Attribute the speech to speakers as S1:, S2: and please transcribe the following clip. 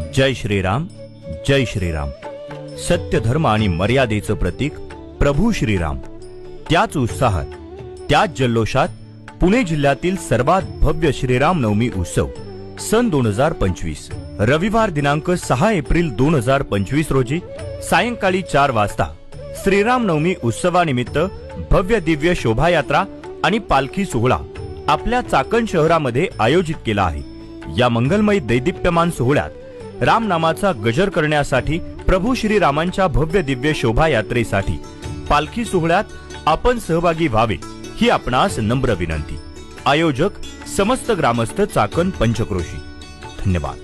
S1: जय श्रीराम जय श्रीराम. सत्य धर्म आणि मर्यादेचं प्रतीक प्रभू श्रीराम. त्याच उत्साहात त्याच जल्लोषात पुणे जिल्ह्यातील सर्वात भव्य श्रीराम नवमी उत्सव सन दोन हजार पंचवीस. रविवार दिनांक सहा एप्रिल दोन हजार पंचवीस रोजी सायंकाळी चार वाजता श्रीराम नवमी उत्सवानिमित्त भव्य दिव्य शोभायात्रा आणि पालखी सोहळा आपल्या चाकण शहरामध्ये आयोजित केला आहे. या मंगलमय दैदिप्यमान सोहळ्यात रामनामाचा गजर करण्यासाठी प्रभू श्रीरामांच्या भव्य दिव्य शोभायात्रेसाठी पालखी सोहळ्यात आपण सहभागी व्हावे ही आपणास नम्र विनंती. आयोजक समस्त ग्रामस्थ चाकण पंचक्रोशी. धन्यवाद.